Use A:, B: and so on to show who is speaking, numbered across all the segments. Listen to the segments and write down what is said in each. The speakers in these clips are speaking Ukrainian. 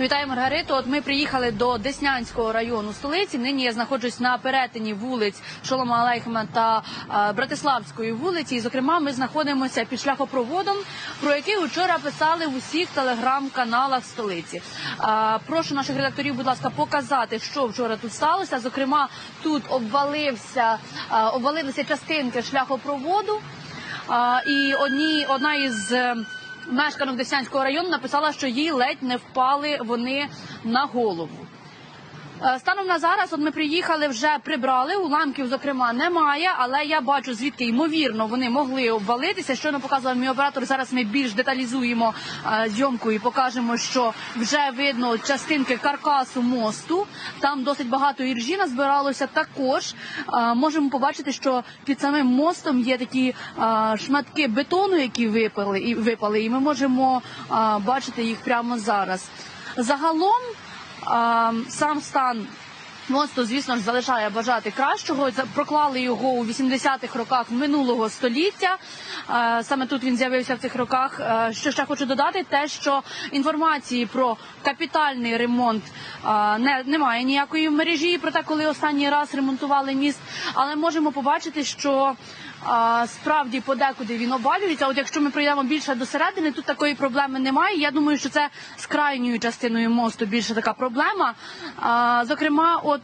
A: Вітаю, Маргарито. От ми приїхали до Деснянського району столиці. Нині я знаходжусь на перетині вулиць Шолома Алейхема та е, Братиславської вулиці. І, зокрема, ми знаходимося під шляхопроводом, про який вчора писали в усіх телеграм-каналах столиці. Е, прошу наших редакторів, будь ласка, показати, що вчора тут сталося. Зокрема, тут обвалився, е, обвалилися частинки шляхопроводу. А, і одні одна із е, мешканок Деснянського району написала, що їй ледь не впали вони на голову. Е, Станом на зараз, от ми приїхали, вже прибрали. Уламків, зокрема, немає, але я бачу, звідки ймовірно вони могли обвалитися. Щойно показував мій оператор. Зараз ми більш деталізуємо е, зйомку і покажемо, що вже видно частинки каркасу мосту. Там досить багато іржі назбиралося. Також е, можемо побачити, що під самим мостом є такі шматки бетону, які випали і випали, і ми можемо бачити їх прямо зараз. Загалом. А, сам стан мосту, звісно ж, залишає бажати кращого. Проклали його у 80-х роках минулого століття. Саме тут він з'явився в цих роках. Що ще хочу додати, те, що інформації про капітальний ремонт не, немає ніякої мережі про те, коли останній раз ремонтували міст, але можемо побачити, що справді подекуди він обвалюється. От якщо ми прийдемо більше до середини, тут такої проблеми немає. Я думаю, що це з крайньою частиною мосту більше така проблема. Зокрема, от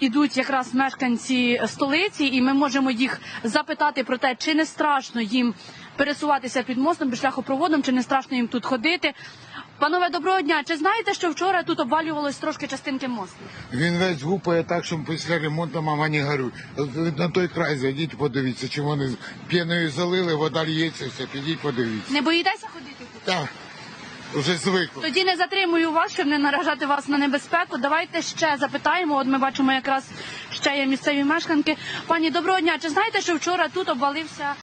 A: ідуть якраз мешканці столиці, і ми можемо їх запитати про те, чи не страшно їм пересуватися під мостом, під шляхопроводом, чи не страшно їм тут ходити. Панове, доброго дня. Чи знаєте, що вчора тут обвалювалось трошки частинки мосту?
B: Він весь гупає так, що після ремонту мама не горюють. На той край зайдіть, подивіться, чи вони п'яною залили, вода лється, все, підіть, подивіться.
A: Не боїтеся ходити тут?
B: Так, вже звикли.
A: Тоді не затримую вас, щоб не наражати вас на небезпеку. Давайте ще запитаємо. От ми бачимо якраз ще є місцеві мешканки. Пані, доброго дня. Чи знаєте, що вчора тут обвалився